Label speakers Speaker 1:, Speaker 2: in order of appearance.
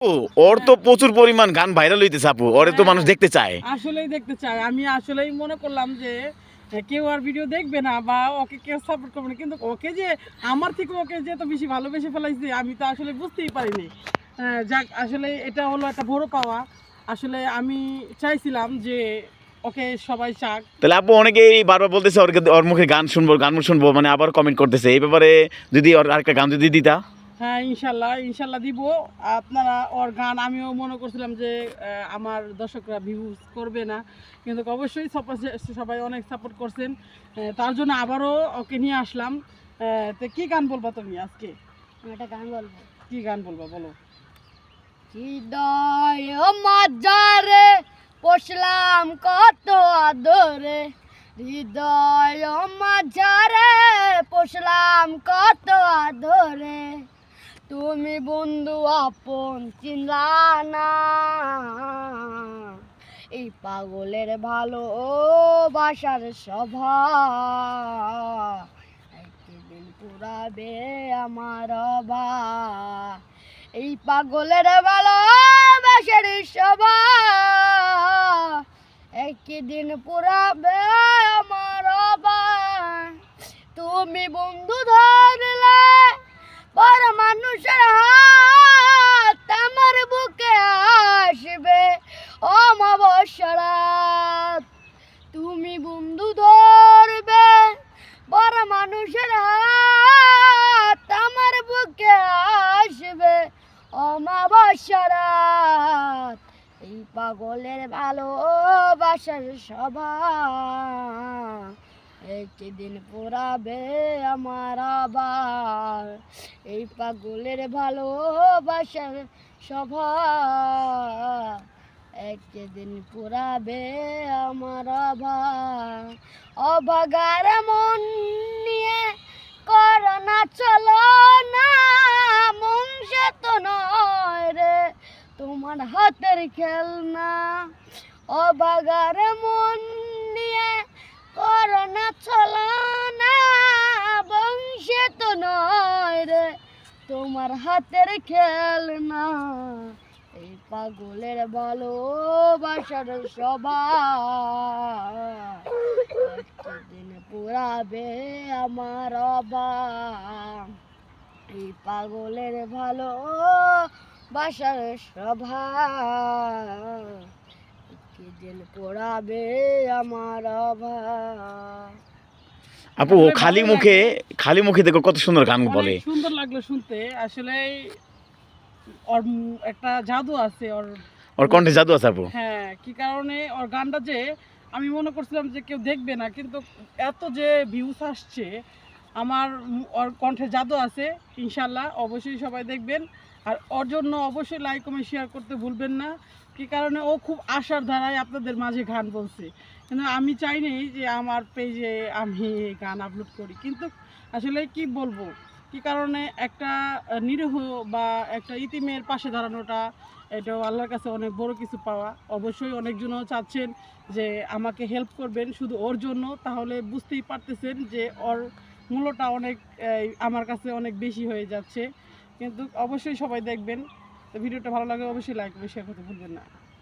Speaker 1: ও ওর তো প্রচুর পরিমাণ গান ভাইরাল হইতেছে আপু ওরে তো মানুষ দেখতে চায়।
Speaker 2: আসলেই দেখতে চাই আমি আসলেই মনে করলাম যে কেউ আর ভিডিও দেখবে না বা ওকে কেউ সাপোর্ট করবে না। কিন্তু ওকে যে আমার থেকে ওকে যে তো বেশি ভালোবেসে ফেলাইছে আমি তো আসলে বুঝতেই পারিনি। যাক আসলে এটা হলো একটা বড় পাওয়া। আসলে আমি চাইছিলাম যে ওকে সবাই চাক।
Speaker 1: তাহলে আপু অনেকেই বারবার বলতেছে ওর ওর মুখে গান শুনব গান শুনব মানে আবার কমেন্ট করতেছে। এই ব্যাপারে যদি ওর আরেকটা গান যদি দিতা?
Speaker 2: হ্যাঁ ইনশাল্লাহ ইনশাল্লাহ দিব। আপনারা ওর গান আমিও মনে করছিলাম যে আমার দর্শকরা ভিউজ করবে না। কিন্তু অবশ্যই সবাই অনেক সাপোর্ট করছেন। তার জন্য আবারও ওকে নিয়ে আসলাম। তো কি গান বলবা তুমি আজকে?
Speaker 3: একটা গান বলব।
Speaker 2: কি গান বলবা বলো।
Speaker 3: হৃদয় মাজারে পশলাম কত আদরে। হৃদয় মাঝারে পশলাম কত আদরে। তুমি বন্ধু আপন চিনলা না। এই পাগলের ভালো বাসার সভা একদিন পুরাবে আমার বা এই পাগলের ভালো বাসার সভা একই একদিন পুরাবে আমার বা তুমি বন্ধু ধরলে পর মানুষের হাত আমার বুকে আসবে অমাবস্যরাত। তুমি বন্ধু ধরবে, বড় মানুষের হাত আমার বুকে আসবে। অমাবস্যরাত, এই পাগলের ভালোবাসার সভা। একদিন পুরাবে আমার আবার এই পাগলের ভালোবাসার সভা। একদিন পুরাবে আমার অবাগার মন নিয়ে করোনা চলো না নয় রে তোমার হাতের খেলনা। অবাগার মন নিয়ে করোনা চলো না বংশে তো নয় রে তোমার হাতের খেলনা। এই পাগলের ভালোবাসার সবাই দিন পুরাবে আমার অবা এই পাগলের ভালো বাসার সভা দিন পোড়াবে আমার অভা
Speaker 1: আপু খালি মুখে খালি মুখে দেখো কত সুন্দর গান বলে।
Speaker 2: সুন্দর লাগল শুনতে। আসলে ওর একটা জাদু আছে ওর
Speaker 1: ওর কণ্ঠে জাদু আছে আপু?
Speaker 2: হ্যাঁ কি কারণে ওর গানটা যে আমি মনে করছিলাম যে কেউ দেখবে না কিন্তু এত যে ভিউস আসছে আমার ওর কণ্ঠে জাদু আছে ইনশাল্লাহ অবশ্যই সবাই দেখবেন। আর ওর জন্য অবশ্যই লাইক কমেন্ট শেয়ার করতে ভুলবেন না। কি কারণে ও খুব আশার ধারায় আপনাদের মাঝে গান বলছে। কিন্তু আমি চাইনি যে আমার পেজে আমি গান আপলোড করি। কিন্তু আসলে কি বলব? কি কারণে একটা নিরীহ বা একটা ইতিমের পাশে দাঁড়ানোটা, এটাও আল্লাহর কাছে অনেক বড় কিছু পাওয়া। অবশ্যই অনেকজনও চাচ্ছেন যে আমাকে হেল্প করবেন শুধু ওর জন্য, তাহলে বুঝতেই পারতেছেন যে ওর মূল্যটা অনেক আমার কাছে অনেক বেশি হয়ে যাচ্ছে। কিন্তু অবশ্যই সবাই দেখবেন। তো ভিডিওটা ভালো লাগে অবশ্যই লাইক শেয়ার করতে ভুলবেন না।